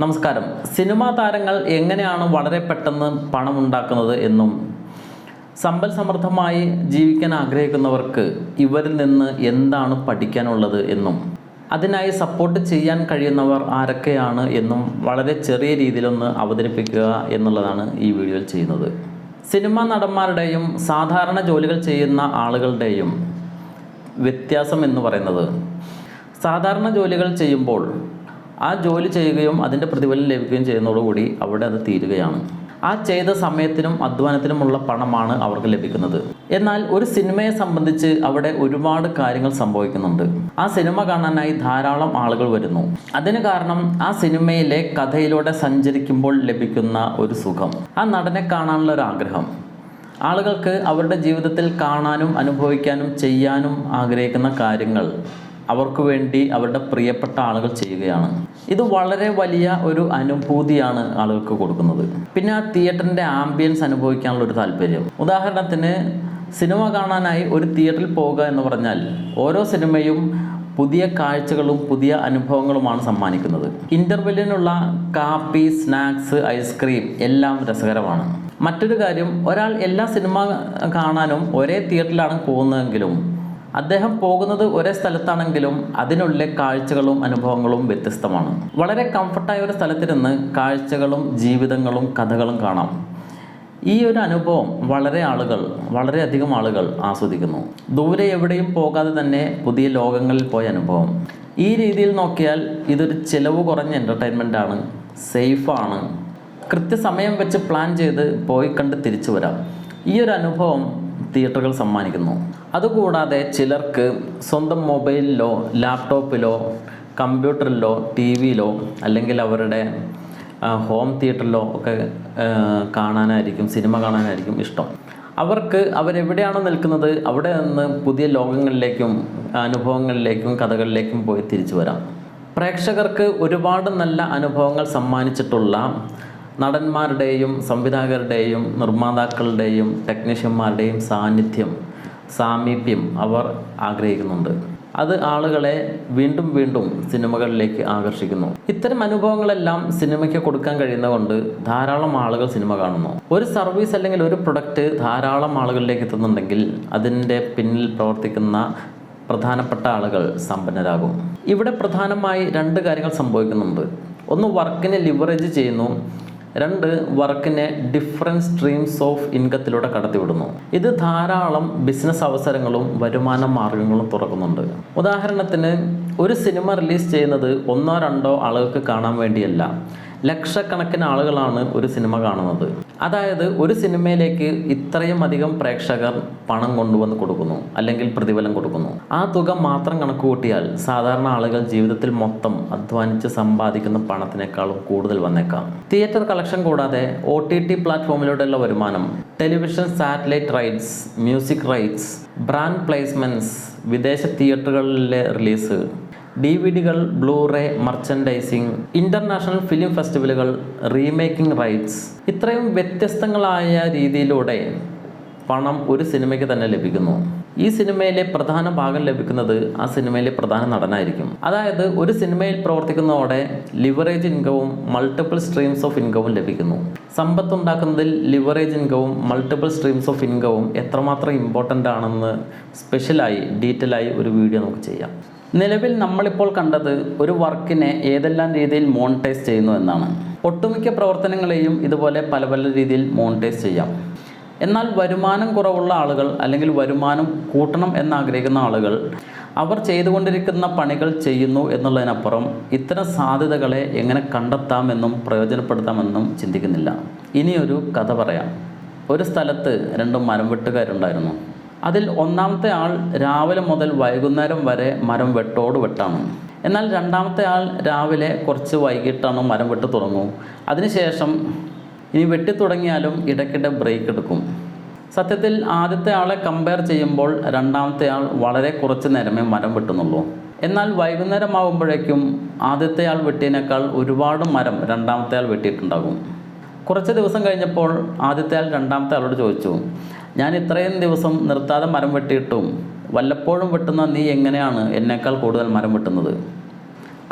നമസ്കാരം. സിനിമാ താരങ്ങൾ എങ്ങനെയാണ് വളരെ പെട്ടെന്ന് പണം ഉണ്ടാക്കുന്നത് എന്നും സമ്പൽ സമൃദ്ധമായി ജീവിക്കാൻ ആഗ്രഹിക്കുന്നവർക്ക് ഇവരിൽ നിന്ന് എന്താണ് പഠിക്കാനുള്ളത് എന്നും അതിനായി സപ്പോർട്ട് ചെയ്യാൻ കഴിയുന്നവർ ആരൊക്കെയാണ് എന്നും വളരെ ചെറിയ രീതിയിലൊന്ന് അവതരിപ്പിക്കുക എന്നുള്ളതാണ് ഈ വീഡിയോയിൽ ചെയ്യുന്നത്. സിനിമാ നടന്മാരുടെയും സാധാരണ ജോലികൾ ചെയ്യുന്ന ആളുകളുടെയും വ്യത്യാസം എന്ന് പറയുന്നത് സാധാരണ ജോലികൾ ചെയ്യുമ്പോൾ ആ ജോലി ചെയ്യുകയും അതിന്റെ പ്രതിഫലം ലഭിക്കുകയും ചെയ്യുന്നതോടുകൂടി അവിടെ അത് തീരുകയാണ്. ആ ചെയ്ത സമയത്തിനും അധ്വാനത്തിനുമുള്ള പണമാണ് അവർക്ക് ലഭിക്കുന്നത്. എന്നാൽ ഒരു സിനിമയെ സംബന്ധിച്ച് അവിടെ ഒരുപാട് കാര്യങ്ങൾ സംഭവിക്കുന്നുണ്ട്. ആ സിനിമ കാണാനായി ധാരാളം ആളുകൾ വരുന്നു. അതിന് കാരണം ആ സിനിമയിലെ കഥയിലൂടെ സഞ്ചരിക്കുമ്പോൾ ലഭിക്കുന്ന ഒരു സുഖം. ആ നടനെ കാണാനുള്ള ഒരു ആഗ്രഹം. ആളുകൾക്ക് അവരുടെ ജീവിതത്തിൽ കാണാനും അനുഭവിക്കാനും ചെയ്യാനും ആഗ്രഹിക്കുന്ന കാര്യങ്ങൾ. അവർക്ക് വേണ്ടി അവരുടെ പ്രിയപ്പെട്ട ആളുകൾ ചെയ്യുകയാണ്. ഇത് വളരെ വലിയ ഒരു അനുഭൂതിയാണ് ആളുകൾക്ക് കൊടുക്കുന്നത്. പിന്നെ ആ തിയേറ്ററിന്റെ ആംബിയൻസ് അനുഭവിക്കാനുള്ള ഒരു താല്പര്യം. ഉദാഹരണത്തിന് സിനിമ കാണാനായി ഒരു തിയേറ്ററിൽ പോവുക എന്ന് പറഞ്ഞാൽ ഓരോ സിനിമയും പുതിയ കാഴ്ചകളും പുതിയ അനുഭവങ്ങളുമാണ് സമ്മാനിക്കുന്നത്. ഇന്റർവെല്ലിനുള്ള കാപ്പി സ്നാക്സ് ഐസ്ക്രീം എല്ലാം രസകരമാണ്. മറ്റൊരു കാര്യം ഒരാൾ എല്ലാ സിനിമ കാണാനും ഒരേ തിയേറ്ററിലാണ് പോകുന്നതെങ്കിലും അദ്ദേഹം പോകുന്നത് ഒരേ സ്ഥലത്താണെങ്കിലും അതിനുള്ളിലെ കാഴ്ചകളും അനുഭവങ്ങളും വ്യത്യസ്തമാണ്. വളരെ കംഫർട്ടായ ഒരു സ്ഥലത്തിരുന്ന് കാഴ്ചകളും ജീവിതങ്ങളും കഥകളും കാണാം. ഈ ഒരു അനുഭവം വളരെ ആളുകൾ വളരെയധികം ആളുകൾ ആസ്വദിക്കുന്നു. ദൂരെ എവിടെയും പോകാതെ തന്നെ പുതിയ ലോകങ്ങളിൽ പോയ അനുഭവം. ഈ രീതിയിൽ നോക്കിയാൽ ഇതൊരു ചിലവ് കുറഞ്ഞ എന്റർടൈൻമെന്റ് ആണ് സേഫാണ് കൃത്യസമയം വെച്ച് പ്ലാൻ ചെയ്ത് പോയി കണ്ട് തിരിച്ചു വരാം. ഈ ഒരു അനുഭവം തിയേറ്ററുകൾ സമ്മാനിക്കുന്നു. അതുകൂടാതെ ചിലർക്ക് സ്വന്തം മൊബൈലിലോ ലാപ്ടോപ്പിലോ കമ്പ്യൂട്ടറിലോ ടി വിയിലോ അല്ലെങ്കിൽ അവരുടെ ഹോം തിയേറ്ററിലോ ഒക്കെ കാണാനായിരിക്കും സിനിമ കാണാനായിരിക്കും ഇഷ്ടം. അവർക്ക് അവരെവിടെയാണോ നിൽക്കുന്നത് അവിടെ നിന്ന് പുതിയ ലോകങ്ങളിലേക്കും അനുഭവങ്ങളിലേക്കും കഥകളിലേക്കും പോയി തിരിച്ചു വരാം. പ്രേക്ഷകർക്ക് ഒരുപാട് നല്ല അനുഭവങ്ങൾ സമ്മാനിച്ചിട്ടുള്ള നടന്മാരുടെയും സംവിധായകരുടെയും നിർമ്മാതാക്കളുടെയും ടെക്നീഷ്യന്മാരുടെയും സാന്നിധ്യം സാമീപ്യം അവർ ആഗ്രഹിക്കുന്നുണ്ട്. അത് ആളുകളെ വീണ്ടും വീണ്ടും സിനിമകളിലേക്ക് ആകർഷിക്കുന്നു. ഇത്തരം അനുഭവങ്ങളെല്ലാം സിനിമയ്ക്ക് കൊടുക്കാൻ കഴിയുന്നതുകൊണ്ട് ധാരാളം ആളുകൾ സിനിമ കാണുന്നു. ഒരു സർവീസ് അല്ലെങ്കിൽ ഒരു പ്രൊഡക്റ്റ് ധാരാളം ആളുകളിലേക്ക് എത്തുന്നുണ്ടെങ്കിൽ അതിന്റെ പിന്നിൽ പ്രവർത്തിക്കുന്ന പ്രധാനപ്പെട്ട ആളുകൾ സമ്പന്നരാകും. ഇവിടെ പ്രധാനമായി രണ്ട് കാര്യങ്ങൾ സംഭവിക്കുന്നുണ്ട്. ഒന്ന് വർക്കിനെ ലിവറേജ് ചെയ്യുന്നു. രണ്ട് വർക്കിനെ ഡിഫറെന്റ് സ്ട്രീംസ് ഓഫ് ഇൻകത്തിലൂടെ കടത്തിവിടുന്നു. ഇത് ധാരാളം ബിസിനസ് അവസരങ്ങളും വരുമാന മാർഗങ്ങളും തുറക്കുന്നുണ്ട്. ഉദാഹരണത്തിന് ഒരു സിനിമ റിലീസ് ചെയ്യുന്നത് ഒന്നോ രണ്ടോ ആളുകൾക്ക് കാണാൻ വേണ്ടിയല്ല. ലക്ഷക്കണക്കിന് ആളുകളാണ് ഒരു സിനിമ കാണുന്നത്. അതായത് ഒരു സിനിമയിലേക്ക് ഇത്രയും അധികം പ്രേക്ഷകർ പണം കൊണ്ടുവന്ന് കൊടുക്കുന്നു അല്ലെങ്കിൽ പ്രതിഫലം കൊടുക്കുന്നു. ആ തുക മാത്രം കണക്ക് കൂട്ടിയാൽ സാധാരണ ആളുകൾ ജീവിതത്തിൽ മൊത്തം അധ്വാനിച്ച് സമ്പാദിക്കുന്ന പണത്തിനേക്കാളും കൂടുതൽ വന്നേക്കാം. തിയേറ്റർ കളക്ഷൻ കൂടാതെ ഒ ടി ടി പ്ലാറ്റ്ഫോമിലൂടെയുള്ള വരുമാനം television satellite rights music rights brand placements വിദേശ തിയേറ്ററുകളിലെ release D V ഡികൾ Blu ray merchandising international film ഫെസ്റ്റിവലുകൾ remaking rights. ഇത്രയും വ്യത്യസ്തങ്ങളായ രീതിയിലൂടെ പണം ഒരു സിനിമയ്ക്ക് തന്നെ ലഭിക്കുന്നു. ഈ സിനിമയിലെ പ്രധാന ഭാഗം ലഭിക്കുന്നത് ആ സിനിമയിലെ പ്രധാന നടനായിരിക്കും. അതായത് ഒരു സിനിമയിൽ പ്രവർത്തിക്കുന്നതോടെ ലിവറേജ് ഇൻകവും മൾട്ടിപ്പിൾ സ്ട്രീംസ് ഓഫ് ഇൻകവും ലഭിക്കുന്നു. സമ്പത്ത് ഉണ്ടാക്കുന്നതിൽ ലിവറേജ് ഇൻകവും മൾട്ടിപ്പിൾ സ്ട്രീംസ് ഓഫ് ഇൻകവും എത്രമാത്രം ഇമ്പോർട്ടന്റ് ആണെന്ന് സ്പെഷ്യലായി ഡീറ്റെയിൽ ആയി ഒരു വീഡിയോ നമുക്ക് ചെയ്യാം. നിലവിൽ നമ്മളിപ്പോൾ കണ്ടത് ഒരു വർക്കിനെ ഏതെല്ലാം രീതിയിൽ മോണിറ്റൈസ് ചെയ്യുന്നു എന്നാണ്. ഒട്ടുമിക്ക പ്രവർത്തനങ്ങളെയും ഇതുപോലെ പല പല രീതിയിൽ മോണിറ്റൈസ് ചെയ്യാം. എന്നാൽ വരുമാനം കുറവുള്ള ആളുകൾ അല്ലെങ്കിൽ വരുമാനം കൂട്ടണം എന്നാഗ്രഹിക്കുന്ന ആളുകൾ അവർ ചെയ്തുകൊണ്ടിരിക്കുന്ന പണികൾ ചെയ്യുന്നു എന്നുള്ളതിനപ്പുറം ഇത്തരം സാധ്യതകളെ എങ്ങനെ കണ്ടെത്താമെന്നും പ്രയോജനപ്പെടുത്താമെന്നും ചിന്തിക്കുന്നില്ല. ഇനിയൊരു കഥ പറയാം. ഒരു സ്ഥലത്ത് രണ്ട് മരം വെട്ടുകാരുണ്ടായിരുന്നു. അതിൽ ഒന്നാമത്തെ ആൾ രാവിലെ മുതൽ വൈകുന്നേരം വരെ മരം വെട്ടോട് വെട്ടാണ്. എന്നാൽ രണ്ടാമത്തെ ആൾ രാവിലെ കുറച്ച് വൈകിട്ടാണ് മരം വെട്ട് തുടങ്ങും. അതിനുശേഷം ഇനി വെട്ടി തുടങ്ങിയാലും ഇടയ്ക്കിടെ ബ്രേക്ക് എടുക്കും. സത്യത്തിൽ ആദ്യത്തെ ആളെ കമ്പയർ ചെയ്യുമ്പോൾ രണ്ടാമത്തെ ആൾ വളരെ കുറച്ച് നേരമേ മരം വെട്ടുന്നുള്ളൂ. എന്നാൽ വൈകുന്നേരം ആകുമ്പോഴേക്കും ആദ്യത്തെ ആൾ വെട്ടിയതിനേക്കാൾ ഒരുപാട് മരം രണ്ടാമത്തെ ആൾ വെട്ടിയിട്ടുണ്ടാകും. കുറച്ച് ദിവസം കഴിഞ്ഞപ്പോൾ ആദ്യത്തെ ആൾ രണ്ടാമത്തെ ആളോട് ചോദിച്ചു ഞാൻ ഇത്രയും ദിവസം നിർത്താതെ മരം വെട്ടിയിട്ടും വല്ലപ്പോഴും വെട്ടുന്ന നീ എങ്ങനെയാണ് എന്നേക്കാൾ കൂടുതൽ മരം വെട്ടുന്നത്?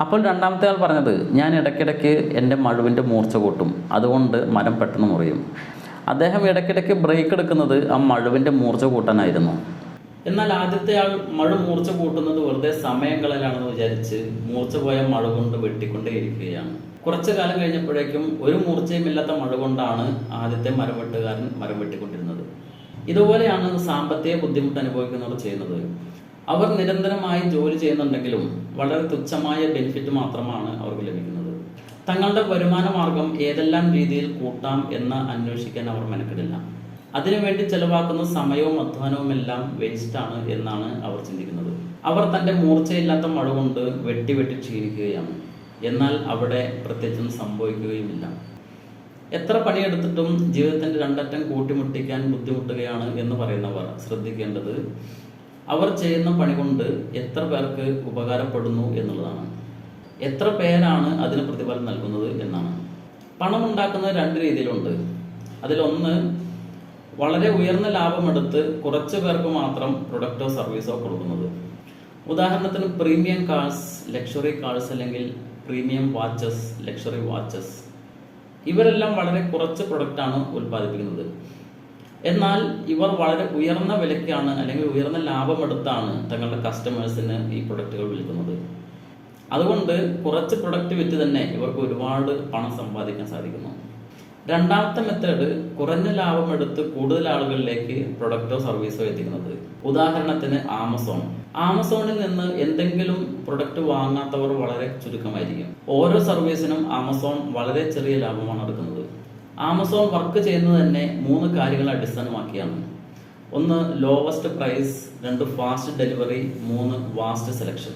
അപ്പോൾ രണ്ടാമത്തെ ആൾ പറഞ്ഞത് ഞാൻ ഇടയ്ക്കിടയ്ക്ക് എന്റെ മഴുവിന്റെ മൂർച്ച കൂട്ടും. അതുകൊണ്ട് മരം പെട്ടെന്ന് മുറിയും. അദ്ദേഹം ഇടയ്ക്കിടയ്ക്ക് ബ്രേക്ക് എടുക്കുന്നത് ആ മഴുവിന്റെ മൂർച്ച കൂട്ടാനായിരുന്നു. എന്നാൽ ആദ്യത്തെ ആൾ മഴ മൂർച്ച കൂട്ടുന്നത് വെറുതെ സമയം കളയലാണെന്ന് വിചാരിച്ച് മൂർച്ച പോയ മഴ കൊണ്ട് വെട്ടിക്കൊണ്ടേയിരിക്കുകയാണ്. കുറച്ചു കാലം കഴിഞ്ഞപ്പോഴേക്കും ഒരു മൂർച്ചയുമില്ലാത്ത മഴ കൊണ്ടാണ് ആദ്യത്തെ മരം വെട്ടുകാരൻ മരം വെട്ടിക്കൊണ്ടിരുന്നത്. ഇതുപോലെയാണ് സാമ്പത്തിക ബുദ്ധിമുട്ട് അനുഭവിക്കുന്നവർ ചെയ്യുന്നത്. അവർ നിരന്തരമായി ജോലി ചെയ്യുന്നുണ്ടെങ്കിലും വളരെ തുച്ഛമായ ബെനിഫിറ്റ് മാത്രമാണ് അവർക്ക് ലഭിക്കുന്നത്. തങ്ങളുടെ വരുമാന മാർഗം ഏതെല്ലാം രീതിയിൽ കൂട്ടാം എന്ന് അന്വേഷിക്കാൻ അവർ മെനക്കെടില്ല. അതിനുവേണ്ടി ചെലവാക്കുന്ന സമയവും അധ്വാനവും എല്ലാം വേസ്റ്റാണ് എന്നാണ് അവർ ചിന്തിക്കുന്നത്. അവർ തന്റെ മൂർച്ചയില്ലാത്ത മഴ കൊണ്ട് വെട്ടി വെട്ടി ക്ഷീണിക്കുകയാണ്. എന്നാൽ അവിടെ പ്രത്യേകിച്ചും സംഭവിക്കുകയുമില്ല. എത്ര പണിയെടുത്തിട്ടും ജീവിതത്തിന്റെ രണ്ടറ്റം കൂട്ടിമുട്ടിക്കാൻ ബുദ്ധിമുട്ടുകയാണ് എന്ന് പറയുന്നവർ ശ്രദ്ധിക്കേണ്ടത് അവർ ചെയ്യുന്ന പണി കൊണ്ട് എത്ര പേർക്ക് ഉപകാരപ്പെടുന്നു എന്നുള്ളതാണ്. എത്ര പേരാണ് അതിന് പ്രതിഫലം നൽകുന്നത് എന്നാണ്. പണം ഉണ്ടാക്കുന്നത് രണ്ട് രീതിയിലുണ്ട്. അതിലൊന്ന് വളരെ ഉയർന്ന ലാഭമെടുത്ത് കുറച്ച് പേർക്ക് മാത്രം പ്രൊഡക്റ്റോ സർവീസോ കൊടുക്കുന്നത്. ഉദാഹരണത്തിന് പ്രീമിയം കാഴ്സ് ലക്ഷറി കാഴ്സ് അല്ലെങ്കിൽ പ്രീമിയം വാച്ചസ് ലക്ഷറി വാച്ചസ് ഇവരെല്ലാം വളരെ കുറച്ച് പ്രൊഡക്റ്റാണ് ഉൽപ്പാദിപ്പിക്കുന്നത്. എന്നാൽ ഇവർ വളരെ ഉയർന്ന വിലയ്ക്കാണ് അല്ലെങ്കിൽ ഉയർന്ന ലാഭമെടുത്താണ് തങ്ങളുടെ കസ്റ്റമേഴ്സിന് ഈ പ്രൊഡക്റ്റുകൾ വിൽക്കുന്നത്. അതുകൊണ്ട് കുറച്ച് പ്രൊഡക്റ്റ് വിറ്റ് തന്നെ ഇവർക്ക് ഒരുപാട് പണം സമ്പാദിക്കാൻ സാധിക്കുന്നു. രണ്ടാമത്തെ മെത്തേഡ് കുറഞ്ഞ ലാഭം എടുത്ത് കൂടുതൽ ആളുകളിലേക്ക് പ്രൊഡക്റ്റോ സർവീസോ എത്തിക്കുന്നത്. ഉദാഹരണത്തിന് ആമസോൺ ആമസോണിൽ നിന്ന് എന്തെങ്കിലും പ്രൊഡക്റ്റ് വാങ്ങാത്തവർ വളരെ ചുരുക്കമായിരിക്കും. ഓരോ സർവീസിനും ആമസോൺ വളരെ ചെറിയ ലാഭമാണ് എടുക്കുന്നത്. ആമസോൺ വർക്ക് ചെയ്യുന്നത് തന്നെ മൂന്ന് കാര്യങ്ങൾ അടിസ്ഥാനമാക്കിയാണ്. ഒന്ന് ലോവസ്റ്റ് പ്രൈസ് രണ്ട് ഫാസ്റ്റ് ഡെലിവറി മൂന്ന് വാസ്റ്റ് സെലക്ഷൻ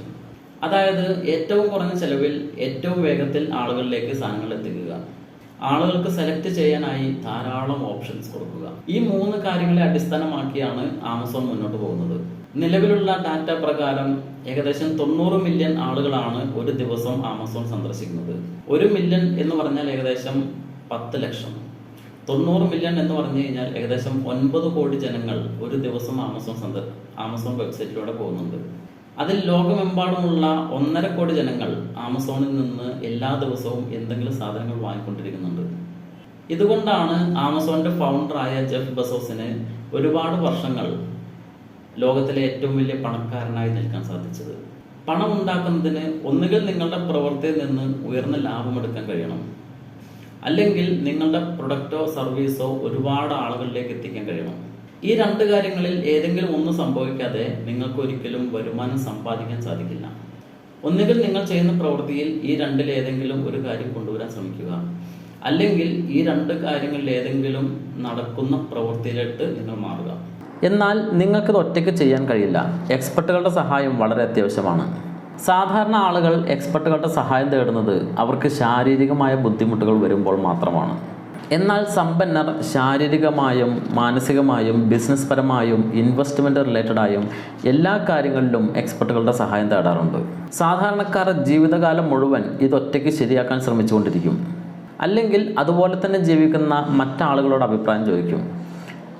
അതായത് ഏറ്റവും കുറഞ്ഞ ചെലവിൽ ഏറ്റവും വേഗത്തിൽ ആളുകളിലേക്ക് സാധനങ്ങൾ എത്തിക്കുക. ആളുകൾക്ക് സെലക്ട് ചെയ്യാനായി ധാരാളം ഓപ്ഷൻസ് കൊടുക്കുക. ഈ മൂന്ന് കാര്യങ്ങളെ അടിസ്ഥാനമാക്കിയാണ് ആമസോൺ മുന്നോട്ട് പോകുന്നത്. നിലവിലുള്ള ഡാറ്റ പ്രകാരം ഏകദേശം തൊണ്ണൂറ് മില്യൺ ആളുകളാണ് ഒരു ദിവസം ആമസോൺ സന്ദർശിക്കുന്നത്. ഒരു മില്യൺ എന്ന് പറഞ്ഞാൽ ഏകദേശം പത്ത് ലക്ഷം. തൊണ്ണൂറ് മില്യൺ എന്ന് പറഞ്ഞു കഴിഞ്ഞാൽ ഏകദേശം ഒൻപത് കോടി ജനങ്ങൾ ഒരു ദിവസം ആമസോൺ സന്ദർ ആമസോൺ വെബ്സൈറ്റിലൂടെ പോകുന്നുണ്ട്. അതിൽ ലോകമെമ്പാടുമുള്ള ഒന്നര കോടി ജനങ്ങൾ ആമസോണിൽ നിന്ന് എല്ലാ ദിവസവും എന്തെങ്കിലും സാധനങ്ങൾ വാങ്ങിക്കൊണ്ടിരിക്കുന്നുണ്ട്. ഇതുകൊണ്ടാണ് ആമസോണിന്റെ ഫൗണ്ടറായ ജെഫ് ബസോസിന് ഒരുപാട് വർഷങ്ങൾ ലോകത്തിലെ ഏറ്റവും വലിയ പണക്കാരനായി നിൽക്കാൻ സാധിച്ചത്. പണം ഉണ്ടാക്കുന്നതിന് ഒന്നുകിൽ നിങ്ങളുടെ പ്രവൃത്തിയിൽ നിന്ന് ഉയർന്ന ലാഭമെടുക്കാൻ കഴിയണം. അല്ലെങ്കിൽ നിങ്ങളുടെ പ്രൊഡക്റ്റോ സർവീസോ ഒരുപാട് ആളുകളിലേക്ക് എത്തിക്കാൻ കഴിയണം. ഈ രണ്ട് കാര്യങ്ങളിൽ ഏതെങ്കിലും ഒന്ന് സംഭവിക്കാതെ നിങ്ങൾക്ക് ഒരിക്കലും വരുമാനം സമ്പാദിക്കാൻ സാധിക്കില്ല. ഒന്നുകിൽ നിങ്ങൾ ചെയ്യുന്ന പ്രവൃത്തിയിൽ ഈ രണ്ടിൽ ഏതെങ്കിലും ഒരു കാര്യം കൊണ്ടുവരാൻ ശ്രമിക്കുക. അല്ലെങ്കിൽ ഈ രണ്ട് കാര്യങ്ങളിൽ ഏതെങ്കിലും നടക്കുന്ന പ്രവൃത്തിയിലിട്ട് നിങ്ങൾ മാറുക. എന്നാൽ നിങ്ങൾക്കിത് ഒറ്റയ്ക്ക് ചെയ്യാൻ കഴിയില്ല. എക്സ്പെർട്ടുകളുടെ സഹായം വളരെ അത്യാവശ്യമാണ്. സാധാരണ ആളുകൾ എക്സ്പെർട്ടുകളുടെ സഹായം തേടുന്നത് അവർക്ക് ശാരീരികമായ ബുദ്ധിമുട്ടുകൾ വരുമ്പോൾ മാത്രമാണ്. എന്നാൽ സമ്പന്നർ ശാരീരികമായും മാനസികമായും ബിസിനസ് പരമായും ഇൻവെസ്റ്റ്മെന്റ് റിലേറ്റഡായും എല്ലാ കാര്യങ്ങളിലും എക്സ്പെർട്ടുകളുടെ സഹായം തേടാറുണ്ട്. സാധാരണക്കാർ ജീവിതകാലം മുഴുവൻ ഇതൊറ്റയ്ക്ക് ശരിയാക്കാൻ ശ്രമിച്ചുകൊണ്ടിരിക്കും. അല്ലെങ്കിൽ അതുപോലെ തന്നെ ജീവിക്കുന്ന മറ്റാളുകളോട് അഭിപ്രായം ചോദിക്കും.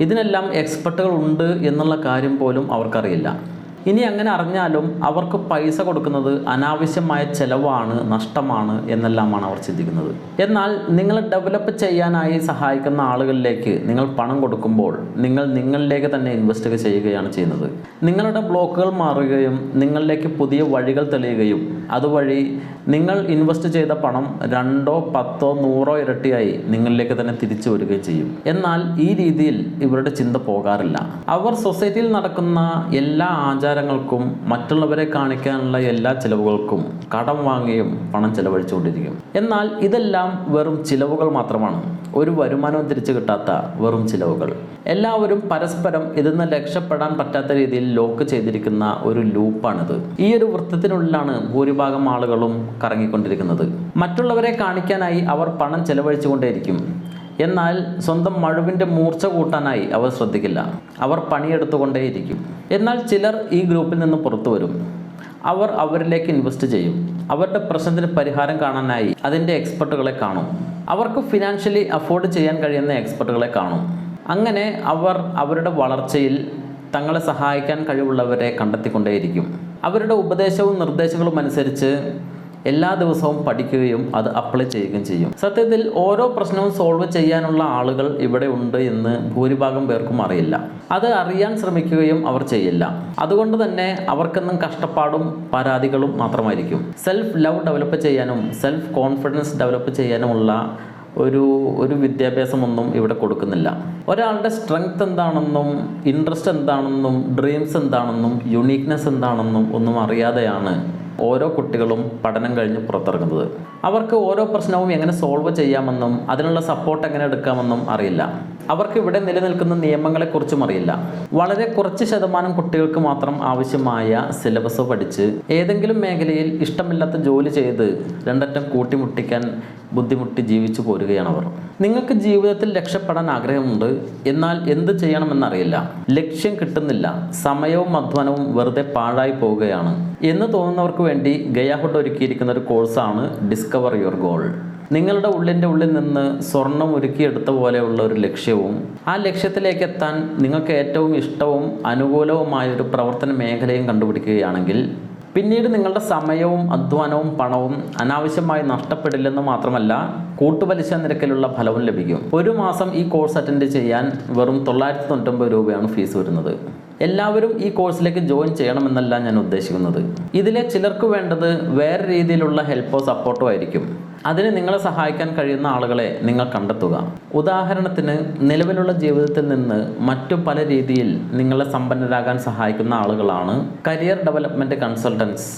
ഇതിനെല്ലാം എക്സ്പെർട്ടുകൾ ഉണ്ട് എന്നുള്ള കാര്യം പോലും അവർക്കറിയില്ല. ഇനി അങ്ങനെ അറിഞ്ഞാലും അവർക്ക് പൈസ കൊടുക്കുന്നത് അനാവശ്യമായ ചെലവാണ് നഷ്ടമാണ് എന്നെല്ലാമാണ് അവർ ചിന്തിക്കുന്നത്. എന്നാൽ നിങ്ങളെ ഡെവലപ്പ് ചെയ്യാനായി സഹായിക്കുന്ന ആളുകളിലേക്ക് നിങ്ങൾ പണം കൊടുക്കുമ്പോൾ നിങ്ങൾ നിങ്ങളിലേക്ക് തന്നെ ഇൻവെസ്റ്റ് ചെയ്യുകയാണ് ചെയ്യുന്നത്. നിങ്ങളുടെ ബ്ലോക്കുകൾ മാറുകയും നിങ്ങളിലേക്ക് പുതിയ വഴികൾ തെളിയുകയും അതുവഴി നിങ്ങൾ ഇൻവെസ്റ്റ് ചെയ്ത പണം രണ്ടോ പത്തോ നൂറോ ഇരട്ടിയായി നിങ്ങളിലേക്ക് തന്നെ തിരിച്ചു വരികയും ചെയ്യും. എന്നാൽ ഈ രീതിയിൽ ഇവരുടെ ചിന്ത പോകാറില്ല. അവർ സൊസൈറ്റിയിൽ നടക്കുന്ന എല്ലാ ആചാരങ്ങൾക്കും മറ്റുള്ളവരെ കാണിക്കാനുള്ള എല്ലാ ചിലവുകൾക്കും കടം വാങ്ങിയും പണം ചെലവഴിച്ചുകൊണ്ടിരിക്കും. എന്നാൽ ഇതെല്ലാം വെറും ചിലവുകൾ മാത്രമാണ്. ഒരു വരുമാനവും തിരിച്ചു കിട്ടാത്ത വെറും ചിലവുകൾ. എല്ലാവരും പരസ്പരം ഇതിൽ നിന്ന് രക്ഷപ്പെടാൻ പറ്റാത്ത രീതിയിൽ ലോക്ക് ചെയ്തിരിക്കുന്ന ഒരു ലൂപ്പാണിത്. ഈ ഒരു വൃത്തത്തിനുള്ളിലാണ് ഭൂരിഭാഗം ആളുകളും കറങ്ങിക്കൊണ്ടിരിക്കുന്നത്. മറ്റുള്ളവരെ കാണിക്കാനായി അവർ പണം ചെലവഴിച്ചുകൊണ്ടേയിരിക്കും. എന്നാൽ സ്വന്തം മഴുവിന്റെ മൂർച്ച കൂട്ടാനായി അവർ ശ്രദ്ധിക്കില്ല. അവർ പണിയെടുത്തുകൊണ്ടേയിരിക്കും. എന്നാൽ ചിലർ ഈ ഗ്രൂപ്പിൽ നിന്ന് പുറത്തു വരും. അവർ അവരിലേക്ക് ഇൻവെസ്റ്റ് ചെയ്യും. അവരുടെ പ്രശ്നത്തിന് പരിഹാരം കാണാനായി അതിന്റെ എക്സ്പെർട്ടുകളെ കാണും. അവർക്ക് ഫിനാൻഷ്യലി അഫോർഡ് ചെയ്യാൻ കഴിയുന്ന എക്സ്പെർട്ടുകളെ കാണും. അങ്ങനെ അവർ അവരുടെ വളർച്ചയിൽ തങ്ങളെ സഹായിക്കാൻ കഴിവുള്ളവരെ കണ്ടെത്തിക്കൊണ്ടേയിരിക്കും. അവരുടെ ഉപദേശവും നിർദ്ദേശങ്ങളും അനുസരിച്ച് എല്ലാ ദിവസവും പഠിക്കുകയും അത് അപ്ലൈ ചെയ്യുകയും ചെയ്യും. സത്യത്തിൽ ഓരോ പ്രശ്നവും സോൾവ് ചെയ്യാനുള്ള ആളുകൾ ഇവിടെ ഉണ്ട് എന്ന് ഭൂരിഭാഗം പേർക്കും അറിയില്ല. അത് അറിയാൻ ശ്രമിക്കുകയും അവർ ചെയ്യില്ല. അതുകൊണ്ട് തന്നെ അവർക്കെന്നും കഷ്ടപ്പാടും പരാതികളും മാത്രമായിരിക്കും. സെൽഫ് ലവ് ഡെവലപ്പ് ചെയ്യാനും സെൽഫ് കോൺഫിഡൻസ് ഡെവലപ്പ് ചെയ്യാനുമുള്ള ഒരു ഒരു വിദ്യാഭ്യാസമൊന്നും ഇവിടെ കൊടുക്കുന്നില്ല. ഒരാളുടെ സ്ട്രെങ്ത് എന്താണെന്നും ഇൻട്രസ്റ്റ് എന്താണെന്നും ഡ്രീംസ് എന്താണെന്നും യുണീക്നെസ് എന്താണെന്നും ഒന്നും അറിയാതെയാണ് ഓരോ കുട്ടികളും പഠനം കഴിഞ്ഞ് പുറത്തിറങ്ങുന്നത്. അവർക്ക് ഓരോ പ്രശ്നവും എങ്ങനെ സോൾവ് ചെയ്യാമെന്നും അതിനുള്ള സപ്പോർട്ട് എങ്ങനെ എടുക്കാമെന്നും അറിയില്ല. അവർക്ക് ഇവിടെ നിലനിൽക്കുന്ന നിയമങ്ങളെക്കുറിച്ചും അറിയില്ല. വളരെ കുറച്ച് ശതമാനം കുട്ടികൾക്ക് മാത്രം ആവശ്യമായ സിലബസ് പഠിച്ച് ഏതെങ്കിലും മേഖലയിൽ ഇഷ്ടമില്ലാത്ത ജോലി ചെയ്ത് രണ്ടറ്റം കൂട്ടിമുട്ടിക്കാൻ ബുദ്ധിമുട്ടി ജീവിച്ചു പോരുകയാണ് അവർ നിങ്ങൾക്ക് ജീവിതത്തിൽ രക്ഷപ്പെടാൻ ആഗ്രഹമുണ്ട് എന്നാൽ എന്ത് ചെയ്യണമെന്നറിയില്ല. ലക്ഷ്യം കിട്ടുന്നില്ല. സമയവും അധ്വാനവും വെറുതെ പാഴായി പോവുകയാണ്. എന്ന് തോന്നുന്നവർക്ക് വേണ്ടി ഗയാഹുഡ് ഒരുക്കിയിരിക്കുന്ന ഒരു കോഴ്സാണ് ഡിസ്കവർ യുവർ ഗോൾ. നിങ്ങളുടെ ഉള്ളിന്റെ ഉള്ളിൽ നിന്ന് സ്വർണം ഒരുക്കിയെടുത്ത പോലെയുള്ള ഒരു ലക്ഷ്യവും ആ ലക്ഷ്യത്തിലേക്ക് എത്താൻ നിങ്ങൾക്ക് ഏറ്റവും ഇഷ്ടവും അനുകൂലവുമായ ഒരു പ്രവർത്തന മേഖലയും കണ്ടുപിടിക്കുകയാണെങ്കിൽ പിന്നീട് നിങ്ങളുടെ സമയവും അധ്വാനവും പണവും അനാവശ്യമായി നഷ്ടപ്പെടില്ലെന്ന് മാത്രമല്ല കൂട്ടുപലിശ നിരക്കിലുള്ള ഫലവും ലഭിക്കും. ഒരു മാസം ഈ കോഴ്സ് അറ്റൻഡ് ചെയ്യാൻ വെറും തൊള്ളായിരത്തി തൊണ്ണൂറ്റൊമ്പത് രൂപയാണ് ഫീസ് വരുന്നത്. എല്ലാവരും ഈ കോഴ്സിലേക്ക് ജോയിൻ ചെയ്യണമെന്നല്ല ഞാൻ ഉദ്ദേശിക്കുന്നത്. ഇതിലെ ചിലർക്ക് വേണ്ടത് വേറെ രീതിയിലുള്ള ഹെൽപ്പോ സപ്പോർട്ടോ ആയിരിക്കും. അതിന് നിങ്ങളെ സഹായിക്കാൻ കഴിയുന്ന ആളുകളെ നിങ്ങൾ കണ്ടെത്തുക. ഉദാഹരണത്തിന് നിലവിലുള്ള ജീവിതത്തിൽ നിന്ന് മറ്റു പല രീതിയിൽ നിങ്ങളെ സമ്പന്നരാകാൻ സഹായിക്കുന്ന ആളുകളാണ് career development consultants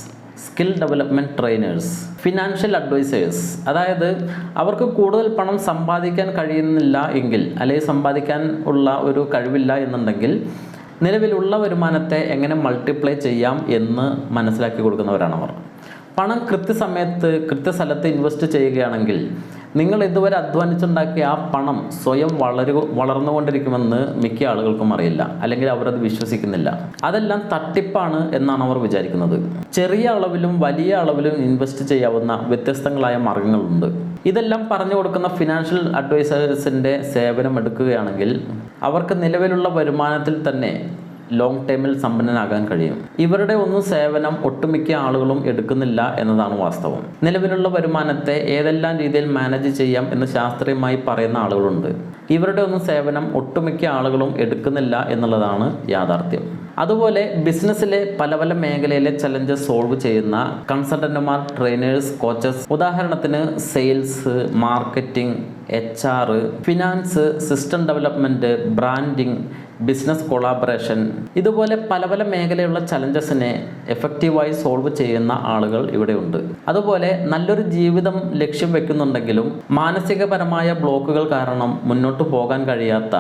skill development trainers financial advisors. അതായത് അവർക്ക് കൂടുതൽ പണം സമ്പാദിക്കാൻ കഴിയുന്നില്ല എങ്കിൽ അല്ലെങ്കിൽ സമ്പാദിക്കാൻ ഉള്ള ഒരു കഴിവില്ല എന്നുണ്ടെങ്കിൽ നിലവിലുള്ള വരുമാനത്തെ എങ്ങനെ മൾട്ടിപ്ലൈ ചെയ്യാം എന്ന് മനസ്സിലാക്കി കൊടുക്കുന്നവരാണ് അവർ. പണം കൃത്യസമയത്ത് കൃത്യസ്ഥലത്ത് ഇൻവെസ്റ്റ് ചെയ്യുകയാണെങ്കിൽ നിങ്ങൾ ഇതുവരെ അധ്വാനിച്ചുണ്ടാക്കിയ ആ പണം സ്വയം വളരു വളർന്നുകൊണ്ടിരിക്കുമെന്ന് മിക്ക ആളുകൾക്കും അറിയില്ല അല്ലെങ്കിൽ അവരത് വിശ്വസിക്കുന്നില്ല. അതെല്ലാം തട്ടിപ്പാണ് എന്നാണ് അവർ വിചാരിക്കുന്നത്. ചെറിയ അളവിലും വലിയ അളവിലും ഇൻവെസ്റ്റ് ചെയ്യാവുന്ന വ്യത്യസ്തങ്ങളായ മാർഗങ്ങളുണ്ട്. ഇതെല്ലാം പറഞ്ഞു കൊടുക്കുന്ന ഫിനാൻഷ്യൽ അഡ്വൈസേഴ്സിന്റെ സേവനം എടുക്കുകയാണെങ്കിൽ അവർക്ക് നിലവിലുള്ള വരുമാനത്തിൽ തന്നെ ലോങ് ടൈമിൽ സമ്പന്നനാകാൻ കഴിയും. ഇവരുടെ ഒന്നും സേവനം ഒട്ടുമിക്ക ആളുകളും എടുക്കുന്നില്ല എന്നതാണ് വാസ്തവം. നിലവിലുള്ള വരുമാനത്തെ ഏതെല്ലാം രീതിയിൽ മാനേജ് ചെയ്യാം എന്ന് ശാസ്ത്രീയമായി പറയുന്ന ആളുകളുണ്ട്. ഇവരുടെ ഒന്നും സേവനം ഒട്ടുമിക്ക ആളുകളും എടുക്കുന്നില്ല എന്നുള്ളതാണ് യാഥാർത്ഥ്യം. അതുപോലെ ബിസിനസ്സിലെ പല പല മേഖലയിലെ ചലഞ്ചസ് സോൾവ് ചെയ്യുന്ന കൺസൾട്ടന്റുമാർ ട്രെയിനേഴ്സ് കോച്ചസ് ഉദാഹരണത്തിന് sales marketing H R finance system development branding business collaboration. ഇതുപോലെ പല പല മേഖലയുള്ള ചലഞ്ചസിനെ എഫക്റ്റീവായി സോൾവ് ചെയ്യുന്ന ആളുകൾ ഇവിടെയുണ്ട്. അതുപോലെ നല്ലൊരു ജീവിതം ലക്ഷ്യം വെക്കുന്നുണ്ടെങ്കിലും മാനസികപരമായ ബ്ലോക്കുകൾ കാരണം മുന്നോട്ട് പോകാൻ കഴിയാത്ത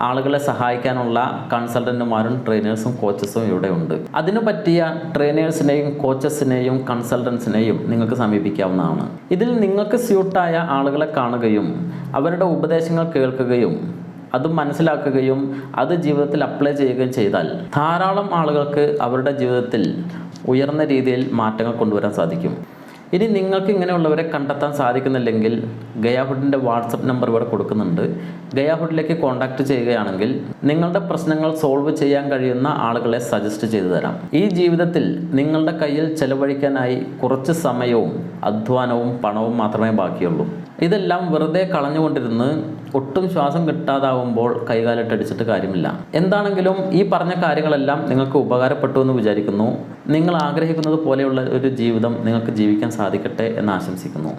ആളുകളെ സഹായിക്കാനുള്ള കൺസൾട്ടന്റുമാരും ട്രെയിനേഴ്സും കോച്ചസും ഇവിടെ ഉണ്ട് അതിനു പറ്റിയ ട്രെയിനേഴ്സിനെയും കോച്ചസിനെയും കൺസൾട്ടൻസിനെയും നിങ്ങൾക്ക് സമീപിക്കാവുന്നതാണ്. ഇതിൽ നിങ്ങൾക്ക് സ്യൂട്ടായ ആളുകളെ കാണുകയും അവരുടെ ഉപദേശങ്ങൾ കേൾക്കുകയും അത് മനസ്സിലാക്കുകയും അത് ജീവിതത്തിൽ അപ്ലൈ ചെയ്യുകയും ചെയ്താൽ ധാരാളം ആളുകൾക്ക് അവരുടെ ജീവിതത്തിൽ ഉയർന്ന രീതിയിൽ മാറ്റങ്ങൾ കൊണ്ടുവരാൻ സാധിക്കും. ഇനി നിങ്ങൾക്ക് ഇങ്ങനെയുള്ളവരെ കണ്ടെത്താൻ സാധിക്കുന്നില്ലെങ്കിൽ ഗയാഹുഡിന്റെ വാട്സപ്പ് നമ്പർ ഇവിടെ കൊടുക്കുന്നുണ്ട്. ഗയാഹുഡിലേക്ക് കോൺടാക്റ്റ് ചെയ്യുകയാണെങ്കിൽ നിങ്ങളുടെ പ്രശ്നങ്ങൾ സോൾവ് ചെയ്യാൻ കഴിയുന്ന ആളുകളെ സജസ്റ്റ് ചെയ്തു തരാം. ഈ ജീവിതത്തിൽ നിങ്ങളുടെ കയ്യിൽ ചെലവഴിക്കാനായി കുറച്ച് സമയവും അധ്വാനവും പണവും മാത്രമേ ബാക്കിയുള്ളൂ. ഇതെല്ലാം വെറുതെ കളഞ്ഞുകൊണ്ടിരുന്ന് ഒട്ടും ശ്വാസം കിട്ടാതാവുമ്പോൾ കൈകാലിട്ടടിച്ചിട്ട് കാര്യമില്ല. എന്താണെങ്കിലും ഈ പറഞ്ഞ കാര്യങ്ങളെല്ലാം നിങ്ങൾക്ക് ഉപകാരപ്പെട്ടു എന്ന് വിചാരിക്കുന്നു. നിങ്ങൾ ആഗ്രഹിക്കുന്നത് പോലെയുള്ള ഒരു ജീവിതം നിങ്ങൾക്ക് ജീവിക്കാൻ സാധിക്കട്ടെ എന്ന് ആശംസിക്കുന്നു.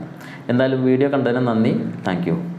എന്തായാലും വീഡിയോ കണ്ടതിന് നന്ദി. താങ്ക്